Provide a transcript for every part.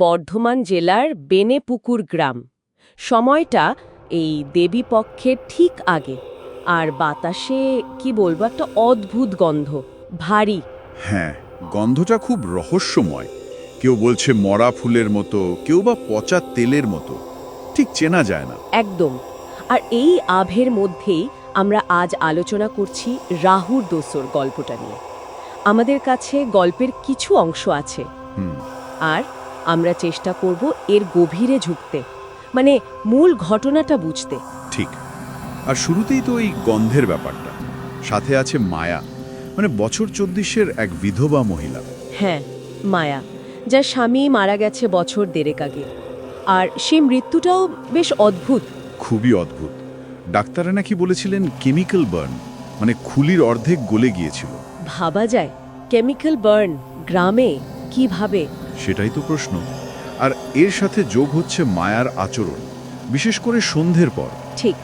বর্ধমান জেলার বেনেপুকুর গ্রাম। সময়টা এই দেবী পক্ষের ঠিক আগে। আর বাতাসে কি বলব একটা অদ্ভুত গন্ধ। ভারী। হ্যাঁ গন্ধটা খুব রহস্যময়। কেউ বলছে মরা ফুলের মতো কেউ বা পচা তেলের মতো। ঠিক চেনা যায় না। একদম। আর এই আভের মধ্যেই আমরা আজ আলোচনা করছি রাহুর দোসর গল্পটা নিয়ে। আমাদের কাছে গল্পের কিছু অংশ আছে। আর আমরা চেষ্টা করব এর গভীরে ঝুঁকতে। মানে মূল ঘটনাটা বুঝতে। ঠিক। আর শুরুতেই তো এই গন্ধের ব্যাপারটা। সাথে আছে মায়া। মানে বছর চব্বিশের এক বিধবা মহিলা। হ্যাঁ মায়া যার স্বামী মারা গেছে বছর দেড়েক আগে। আর সেই মৃত্যুটাও বেশ অদ্ভুত। খুবই অদ্ভুত। ডাক্তাররা নাকি বলেছিলেন কেমিক্যাল বার্ন মানে খুলির অর্ধেক গলে গিয়েছিল। ভাবা যায়। কেমিক্যাল বার্ন গ্রামে কীভাবে সেটাই তো প্রশ্ন। আর এর সাথে যোগ হচ্ছে মায়ার আচরণ বিশেষ করে সন্ধ্যের পর। ঠিক।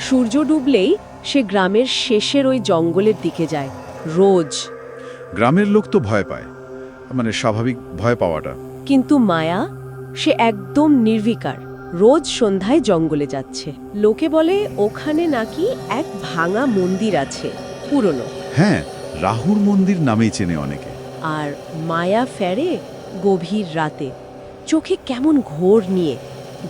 সূর্য ডুবলেই সে গ্রামের শেষের ওই জঙ্গলের দিকে যায় রোজ। গ্রামের লোক তো ভয় পায় মানে স্বাভাবিক ভয় পাওয়াটা। কিন্তু মায়া সে একদম নির্বিকার রোজ সন্ধ্যায় জঙ্গলে যাচ্ছে। লোকে বলে ওখানে নাকি এক ভাঙা মন্দির আছে পুরনো। হ্যাঁ রাহুর মন্দির নামেই চেনে অনেকে। আর মায়া ফেরে গভীর রাতে। চোখে কেমন ঘোর নিয়ে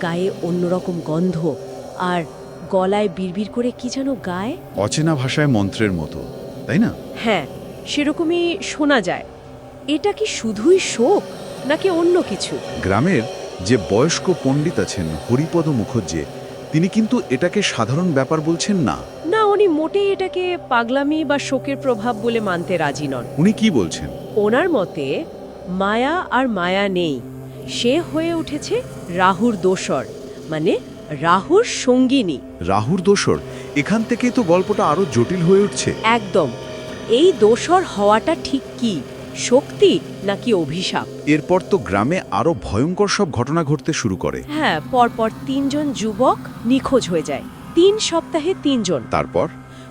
গায়ে অন্যরকম গন্ধ আর গলায় বিড়বিড় করে কি যেন গায়? অচেনা ভাষায় মন্ত্রের মতো তাই না? হ্যাঁ সেরকমই শোনা যায়। এটা কি শুধুই শোক নাকি অন্য কিছু? গ্রামের যে বয়স্ক পণ্ডিত আছেন হরিপদ মুখর্জি তিনি কিন্তু এটাকে সাধারণ ব্যাপার বলছেন না। না উনি মোটেই এটাকে পাগলামি বা শোকের প্রভাব বলে মানতে রাজি নন। উনি কি বলছেন? ওনার মতে মায়া আর মায়া নেই। সে হয়ে উঠেছে রাহুর দোসর মানে রাহুর সঙ্গিনী। রাহুর দোসর? এখান থেকেই তো গল্পটা আরও জটিল হয়ে উঠছে। একদম। এই দোসর হওয়াটা ঠিক কি শক্তি নাকি অভিশাপ? এরপর তো গ্রামে আরও ভয়ঙ্কর সব ঘটনা ঘটতে শুরু করে। হ্যাঁ পরপর তিনজন যুবক নিখোঁজ হয়ে যায়। তিন সপ্তাহে তিনজন। তারপর?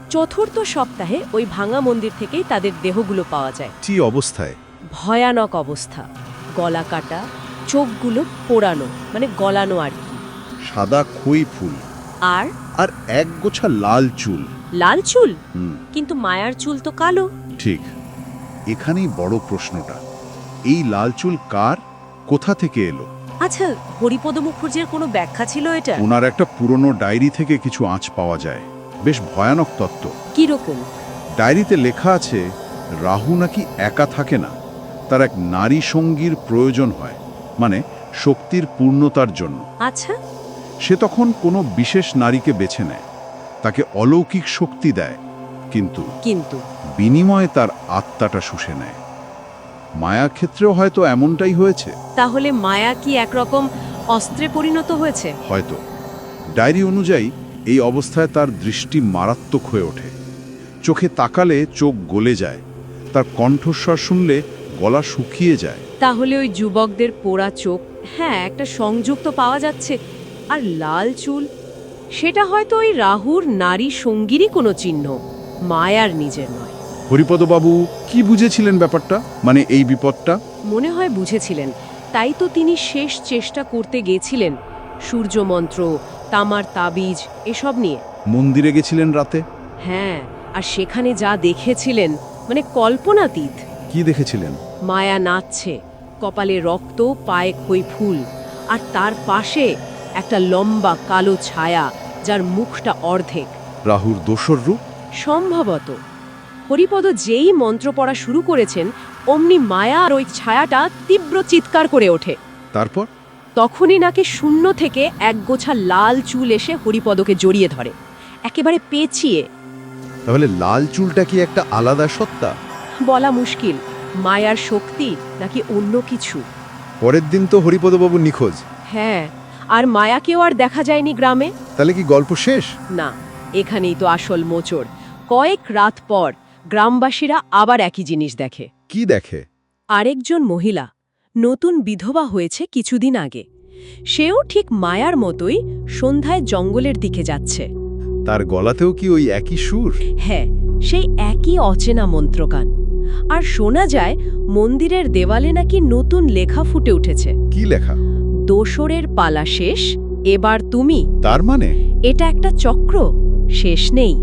চতুর্থ সপ্তাহে ওই ভাঙা মন্দির থেকেই তাদের দেহগুলো পাওয়া যায়। কি অবস্থায়? ভয়ানক অবস্থা। গলা কাটা চোখগুলো পোড়ানো মানে গলানো আর কি। সাদা খই ফুল। আর? আর এক গোছা লাল চুল। লাল চুল? কিন্তু মায়ার চুল তো কালো। ঠিক। এখানেই বড় প্রশ্নটা। এই লাল চুল কার? কোথা থেকে এলো? আচ্ছা হরিপদ মুখুর্জের কোনো ব্যাখ্যা ছিল এটা? ওনার একটা পুরনো ডায়েরি থেকে কিছু আঁচ পাওয়া যায়। বেশ ভয়ানক তত্ত্ব। কীরকম? ডায়েরিতে লেখা আছে রাহু নাকি একা থাকে না? তার এক নারী সঙ্গীর প্রয়োজন হয় মানে শক্তির পূর্ণতার জন্য। আচ্ছা। সে তখন কোনো বিশেষ নারীকে বেছে নেয়। তাকে অলৌকিক শক্তি দেয় কিন্তু কিন্তু বিনিময়ে তার আত্মাটা শুষে নেয়। মায়া ক্ষেত্রেও হয়তো এমনটাই হয়েছে। তাহলে মায়া কি একরকম অস্ত্রে পরিণত হয়েছে? হয়তো। ডায়েরি অনুযায়ী এই অবস্থায় তার দৃষ্টি মারাত্মক হয়ে ওঠে। চোখে তাকালে চোখ গলে যায়। তার কণ্ঠস্বর শুনলে গলা শুকিয়ে যায়। তাহলে ওই যুবকদের পোড়া চোখ হ্যাঁ একটা সংযুক্ত পাওয়া যাচ্ছে। আর লাল চুল সেটা হয়তো ওই রাহুর নারী সঙ্গীরই কোনো চিহ্ন মায়ার নিজের নয়। হরিপদবাবু কি বুঝেছিলেন ব্যাপারটা? মানে এই বিপদটা? মনে হয় বুঝেছিলেন। তাই তো তিনি শেষ চেষ্টা করতে গেছিলেন সূর্য মন্ত্র তামার তাবিজ এসব নিয়ে। মন্দিরে গেছিলেন রাতে? হ্যাঁ আর সেখানে যা দেখেছিলেন মানে কল্পনাতীত। কি দেখেছিলেন? মায়া নাচছে কপালে রক্ত পায়ে খই ফুল আর তার পাশে একটা লম্বা কালো ছায়া যার মুখটা অর্ধেক। রাহুর দোসর রূপ? সম্ভবত। হরিপদ যেই মন্ত্র পড়া শুরু করেছেন অমনি মায়া আর ওই ছায়াটা তীব্র চিৎকার করে ওঠে। তারপর? তখনই নাকি শূন্য থেকে এক গোছা লাল চুল এসে হরিপদকে জড়িয়ে ধরে। একেবারে পেঁচিয়ে। তাহলে লাল চুলটা কি একটা আলাদা সত্তা? বলা মুশকিল। মায়ার শক্তি নাকি অন্য কিছু? পরের দিন তো হরিপদবাবু নিখোঁজ। হ্যাঁ আর মায়াকেও আর দেখা যায়নি গ্রামে? তাহলে কি গল্প শেষ? না এখানেই তো আসল মোচড়। কয়েক রাত পর গ্রামবাসীরা আবার একই জিনিস দেখে। কি দেখে? আরেকজন মহিলা নতুন বিধবা হয়েছে কিছুদিন আগে। সেও ঠিক মায়ার মতোই সন্ধ্যায় জঙ্গলের দিকে যাচ্ছে। তার গলাতেও কি ওই একই সুর? হ্যাঁ সেই একই অচেনা মন্ত্রগান। আর শোনা যায় মন্দিরের দেওয়ালে নাকি নতুন লেখা ফুটে উঠেছে। কি লেখা? দোসরের পালা শেষ এবার তুমি। তার মানে? এটা একটা চক্র শেষ নেই।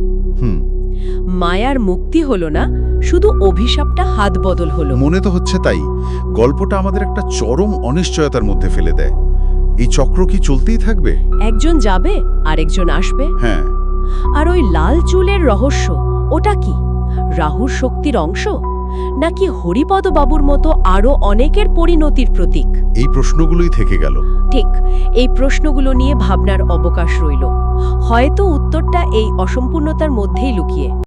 হুম। মায়ার মুক্তি হলো না শুধু অভিশাপটা হাত বদল হলো। মনে তো হচ্ছে তাই। গল্পটা আমাদের একটা চরম অনিশ্চয়তার মধ্যে ফেলে দেয়। এই চক্র কি চলতেই থাকবে? একজন যাবে আরেকজন আসবে। হ্যাঁ। আর ওই লাল চুলের রহস্য ওটা কি? রাহুর শক্তির অংশ? নাকি হরিপদ বাবুর মতো আরও অনেকের পরিণতির প্রতীক? এই প্রশ্নগুলোই থেকে গেল। ঠিক এই প্রশ্নগুলো নিয়ে ভাবনার অবকাশ রইল। হয়তো উত্তরটা এই অসম্পূর্ণতার মধ্যেই লুকিয়ে।